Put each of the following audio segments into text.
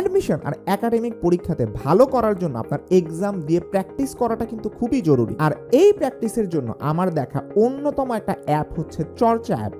Admission আর academic পরীক্ষাতে ভালো করার জন্য আপনার এক্সাম দিয়ে প্র্যাকটিস করাটা কিন্তু খুবই জরুরি। আর এই প্র্যাকটিসের জন্য আমার দেখা অন্যতম একটা অ্যাপ হচ্ছে চর্চা অ্যাপ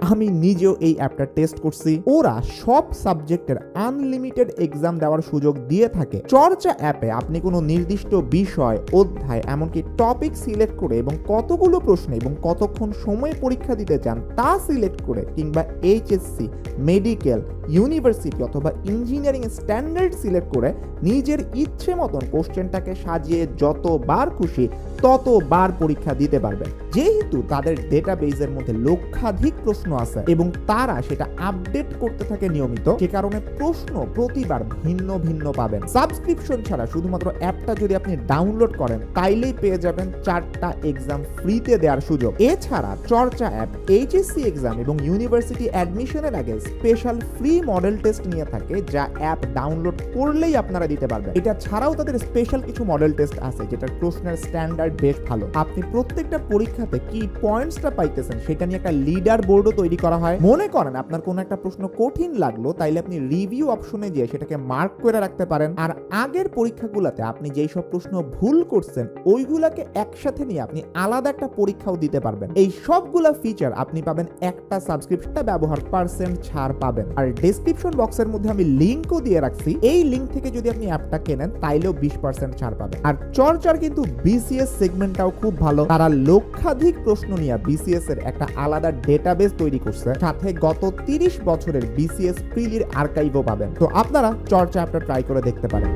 আমি নিজেও এই অ্যাপটা টেস্ট করছি। ওরা সব সাবজেক্টের আনলিমিটেড এক্সাম দেওয়ার সুযোগ দিয়ে থাকে। চর্চা অ্যাপে আপনি কোনো নির্দিষ্ট বিষয়, অধ্যায়, এমনকি টপিক সিলেক্ট করে এবং কতগুলো প্রশ্ন এবং কতক্ষণ সময় পরীক্ষা দিতে চান, তা সিলেক্ট করে কিংবা এইচএসসি মেডিকেল ইউনিভার্সিটি অথবা ইঞ্জিনিয়ারিং স্ট্যান্ডার্ড সিলেক্ট করে নিজের ইচ্ছে মতন কোশ্চেনটাকে সাজিয়ে যতবার খুশি ততবার পরীক্ষা দিতে পারবেন যেহেতু তাদের ডেটাবেজের মধ্যে লক্ষাধিক প্রশ্ন আছে এবং তারা সেটা আপডেট করতে থাকে নিয়মিত, সে কারণে প্রশ্ন প্রতিবার ভিন্ন ভিন্ন পাবেন। সাবস্ক্রিপশন ছাড়া শুধুমাত্র অ্যাপটা যদি আপনি ডাউনলোড করেন, তাইলেই পেয়ে যাবেন চারটা এক্সাম ফ্রিতে দেওয়ার সুযোগ। এছাড়া চর্চা অ্যাপ এইচএসসি এক্সাম এবং ইউনিভার্সিটি অ্যাডমিশনের আগে স্পেশাল ফ্রি মডেল টেস্ট নিয়ে থাকে, যা অ্যাপ ডাউনলোড করলেই আপনারা দিতে পারবেন। এটা ছাড়াও তাদের স্পেশাল কিছু মডেল টেস্ট আছে, যেটার প্রশ্নের স্ট্যান্ডার্ড বেশ ভালো। আপনি প্রত্যেকটা পরীক্ষাতে কি পয়েন্টসটা পাইতেছেন সেটা নিয়ে একটা লিডার বোর্ডও তৈরি করা হয়। মনে করেন আপনার কোনো একটা প্রশ্ন কঠিন লাগল, তাইলে আপনি রিভিউ অপশনে গিয়ে সেটাকে মার্ক করে রাখতে পারেন। আর আগের পরীক্ষাগুলোতে আপনি যেই সব প্রশ্ন ভুল করছেন, ওইগুলাকে একসাথে নিয়ে আপনি আলাদা একটা পরীক্ষাও দিতে পারবেন। এই সবগুলা ফিচার আপনি পাবেন, একটা সাবস্ক্রিপশনটা ব্যবহার পার্সেন্ট ছাড় পাবেন। আর ডেসক্রিপশন বক্সের মধ্যে আমি লিঙ্কও দিয়ে রাখছি। এই লিঙ্ক থেকে যদি আপনি অ্যাপটা কেনেন, তাইলেও বিশ পার্সেন্ট ছাড় পাবেন। আর চর্চার কিন্তু বিসিএস সেগমেন্টটাও খুব ভালো। তারা লক্ষাধিক প্রশ্ন নিয়ে বিসিএস এর একটা আলাদা ডেটাবেস তৈরি করছে। সাথে গত তিরিশ বছরের বিসিএস প্রিলির আর্কাইভও পাবেন। তো আপনারা চর্চা আপনার ট্রাই করে দেখতে পারেন।